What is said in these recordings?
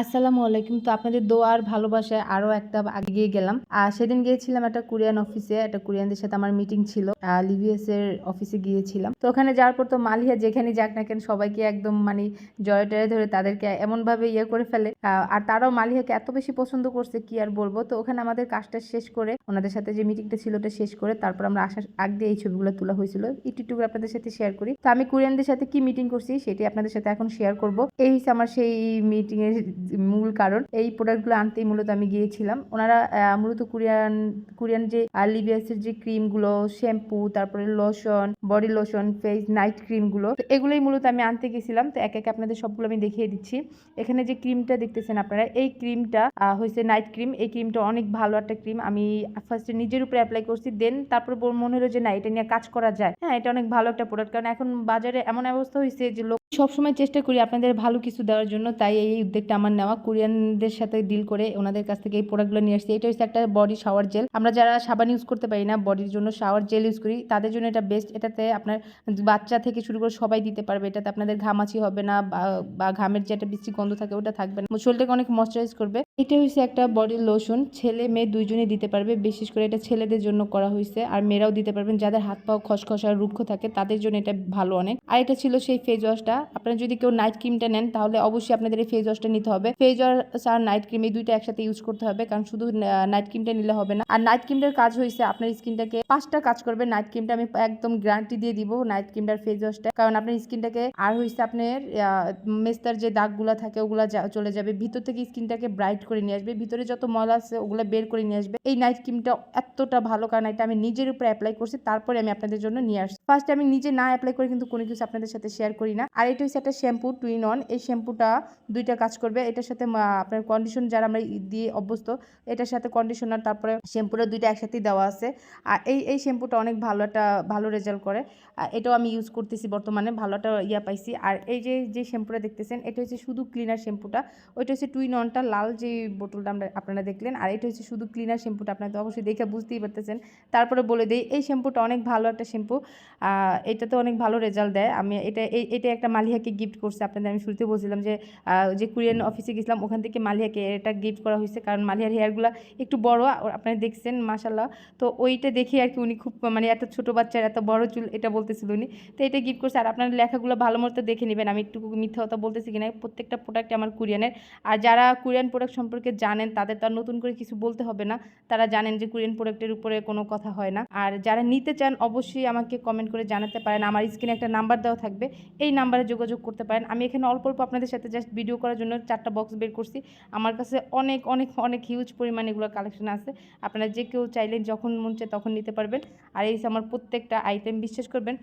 আসসালামু আলাইকুম। তো আপনাদের দোয়ার ভালোবাসায় আরও একটা আগে গিয়ে গেলাম। আর সেদিন গিয়েছিলাম একটা কোরিয়ান অফিসে, একটা কোরিয়ানদের সাথে আমার মিটিং ছিল। লিভিএস এর অফিসে গিয়েছিলাম। তো ওখানে যাওয়ার পর তো মালিয়া যেখানে যাক না কেন সবাইকে একদম মানে জয় টয়ে ধরে তাদেরকে এমন ভাবে ইয়ে করে ফেলে। আর তারাও মালিয়াকে এত বেশি পছন্দ করছে, কি আর বলব? তো ওখানে আমাদের কাজটা শেষ করে, ওনাদের সাথে যে মিটিংটা ছিল ওটা শেষ করে তারপর আমরা আসার আগ দিয়ে এই ছবিগুলো তোলা হয়েছিল। একটু একটু আপনাদের সাথে শেয়ার করি। তো আমি কোরিয়ানদের সাথে কি মিটিং করছি সেটি আপনাদের সাথে এখন শেয়ার করব। এই আমার সেই মিটিং এর মূল কারণ, এই প্রোডাক্টগুলো আনতেই মূলত আমি গিয়েছিলাম। ওনারা মূলত কোরিয়ান কোরিয়ান যে লিভিয়াস এর যে ক্রিমগুলো শ্যাম্পু, তারপরে lotion body lotion face night ক্রিমগুলো তো এগুলোই মূলত আমি আনতে গেছিলাম। তো এক এক আপনাদের সবগুলো আমি দেখিয়ে দিচ্ছি। এখানে যে ক্রিমটা দেখতেছেন আপনারা, এই ক্রিমটা হয়েছে নাইট ক্রিম এই ক্রিমটা অনেক ভালো একটা ক্রিম আমি ফার্স্টে নিজের উপরে অ্যাপ্লাই করছি দেন তারপর মনে হলো যে না, এটা নিয়ে কাজ করা যায়। হ্যাঁ এটা অনেক ভালো একটা প্রোডাক্ট কারণ এখন বাজারে এমন অবস্থা হয়েছে যে লোক সবসময় চেষ্টা করি আপনাদের ভালো কিছু দেওয়ার জন্য। তাই এই উদ্যোগটা আমার নেওয়া। কোরিয়ানদের সাথে ডিল করে ওনাদের কাছ থেকে এই প্রোডাক্টগুলো নিয়ে আসছি। এটা হচ্ছে একটা বডি শাওয়ার জেল আমরা যারা সাবান ইউজ করতে পারি না বডির জন্য শাওয়ার জেল ইউজ করি, তাদের জন্য এটা বেস্ট এটাতে আপনার বাচ্চা থেকে শুরু করে সবাই দিতে পারবে। এটাতে আপনাদের ঘামাচি হবে না বা- ঘামের যে একটা বৃষ্টি গন্ধ থাকে, ওটা থাকবে না। শরীরটাকে অনেক ময়শ্চারাইজ করবে। এটা হচ্ছে একটা বডি লোশন ছেলে, মেয়ে দুইজনে দিতে পারবে। বিশেষ করে এটা ছেলেদের জন্য করা হয়েছে আর মেয়েরাও দিতে পারবেন। যাদের হাত পাও খসখসা রুক্ষ থাকে, তাদের জন্য এটা ভালো অনেক। আর এটা ছিল সেই ফেস ওয়াশটা আপনারা যদি কেউ নাইট ক্রিমটা নেন, তাহলে অবশ্যই আপনাদের এই ফেস ওয়াশটা নিতে হবে। ফেস ওয়াশ আর নাইট ক্রিম এই দুইটা একসাথে ইউজ করতে হবে। কারণ শুধু নাইট ক্রিমটা নিলে হবে না। আর নাইট ক্রিমটার কাজ হয়েছে আপনার স্কিনটাকে পাঁচটা কাজ করবে। নাইট ক্রিমটা আমি একদম গ্যারান্টি দিয়ে দিব নাইট ক্রিমটার ফেস ওয়াশটা কারণ আপনার স্কিনটাকে আর হয়েছে আপনার মেস্তার যে দাগগুলো থাকে, ওগুলা চলে যাবে। ভিতর থেকে স্কিনটাকে ব্রাইট করে নিয়ে আসবে। ভিতরে যত ময়লা আছে, ওগুলো বের করে নিয়ে আসবে। এই নাইট ক্রিমটা এতটা ভালো কারণ এটা আমি নিজের উপরে অ্যাপ্লাই করছি, তারপরে আমি আপনাদের জন্য নিয়ে আসছি। ফার্স্ট আমি নিজে না অ্যাপ্লাই করে কিন্তু কোনো কিছু আপনাদের সাথে শেয়ার করি না। আর এটা হচ্ছে একটা শ্যাম্পু টুইন অন এই শ্যাম্পুটা দুইটা কাজ করবে। এটার সাথে আপনার কন্ডিশন যারা আমরা দিয়ে অভ্যস্ত, এটার সাথে কন্ডিশনার তারপরে শ্যাম্পুটা দুইটা একসাথেই দেওয়া আছে। আর এই এই শ্যাম্পুটা অনেক ভালো একটা, ভালো রেজাল্ট করে। আর এটাও আমি ইউজ করতেছি বর্তমানে, ভালো একটা ইয়া পাইছি। আর এই যে যে শ্যাম্পুটা দেখতেছেন, এটা হচ্ছে শুধু ক্লিনার শ্যাম্পুটা ওইটা হচ্ছে টুইন অনটা লাল যে বোতলটা আমরা আপনারা দেখলেন। আর এটা হচ্ছে শুধু ক্লিনার শ্যাম্পুটা আপনারা তো অবশ্যই দেখে বুঝতেই পারতেছেন। তারপরে বলে দিই এই শ্যাম্পুটা অনেক ভালো একটা শ্যাম্পু এটা তো অনেক ভালো রেজাল্ট দেয়। আমি এটা এই- এটা একটা মালিহাকে গিফট করছে। আপনাদের আমি শুরুতে বলছিলাম যে যে কোরিয়ান অফিসে গেছিলাম ওখান থেকে মালিহাকে এটা গিফট করা হয়েছে। কারণ মালিহার হেয়ারগুলো একটু বড় আপনারা দেখছেন মাশাল্লাহ তো ওইটা দেখে আর কি উনি খুব মানে এত ছোট বাচ্চার এত বড় চুল এটা বলতেছিল উনি। তো এটা গিফট করছে। আর আপনার লেখাগুলো ভালো মতো দেখে নেবেন। আমি একটু মিথ্যা কথা বলতেছি কিনা প্রত্যেকটা প্রোডাক্ট আমার কোরিয়ানের আর যারা কোরিয়ান প্রোডাক্ট সম্পর্কে জানেন, তাদের তো আর নতুন করে কিছু বলতে হবে না। তারা জানেন যে কোরিয়ান প্রোডাক্টের উপরে কোনো কথা হয় না। আর যারা নিতে চান, অবশ্যই আমাকে কমেন্ট করে জানাতে পারেন। আমার স্ক্রিনে একটা নাম্বার দেওয়া থাকবে। এই নাম্বারে যোগাযোগ করতে পারেন। আমি এখানে অল্প অল্প আপনাদের সাথে জাস্ট ভিডিও করার জন্য চারটা বক্স বের করছি। আমার কাছে অনেক অনেক অনেক হিউজ পরিমাণে এগুলো কালেকশন আছে। আপনারা যে কেউ চাইলে যখন মন চায় তখন নিতে পারবেন। আর এই আমার প্রত্যেকটা আইটেম বিশ্বাস করবেন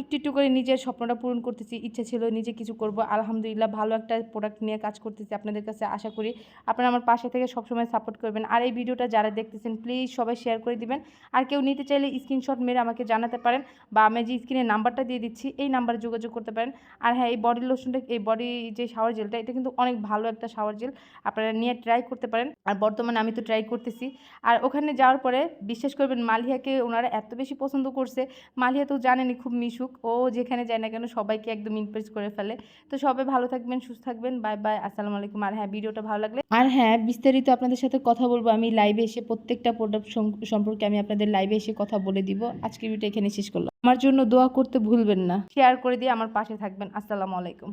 একটু একটু করে নিজের স্বপ্নটা পূরণ করতেছি, ইচ্ছে ছিল নিজে কিছু করব। আলহামদুলিল্লাহ ভালো একটা প্রোডাক্ট নিয়ে কাজ করতেছি আপনাদের কাছে আশা করি। আপনারা আমার পাশে থেকে সবসময় সাপোর্ট করবেন। আর এই ভিডিওটা যারা দেখতেছেন প্লিজ সবাই শেয়ার করে দিবেন। আর কেউ নিতে চাইলে স্ক্রিনশট মেরে আমাকে জানাতে পারেন বা আমি যে স্ক্রিনে নাম্বারটা দিয়ে দিচ্ছি, এই নাম্বারে যোগাযোগ করতে পারেন। আর হ্যাঁ এই বডি লোশনটা এই বডি যে শাওয়ার জেলটা এটা কিন্তু অনেক ভালো একটা শাওয়ার জেল আপনারা নিয়ে ট্রাই করতে পারেন। আর বর্তমানে আমি তো ট্রাই করতেছি। আর ওখানে যাওয়ার পরে বিশ্বাস করবেন মালিয়াকে ওনারা এত বেশি পছন্দ করছে। মালিয়া তো জানেনি খুব মিশুক। ও যেখানে যায় না কেন সবাইকে একদম ইমপ্রেস করে ফেলে। তো সবাই ভালো থাকবেন, সুস্থ থাকবেন। বাই বাই আসসালামু আলাইকুম। আর হ্যাঁ ভিডিওটা ভালো লাগলে আর হ্যাঁ বিস্তারিত আপনাদের সাথে কথা বলব। আমি লাইভে এসে প্রত্যেকটা প্রোডাক্ট সম্পর্কে আমি আপনাদের লাইভে এসে কথা বলে দিব। আজকে ভিডিওটা এখানে শেষ করলাম। আমার জন্য দোয়া করতে ভুলবেন না। শেয়ার করে দিয়ে আমার পাশে থাকবেন। আসসালামু আলাইকুম।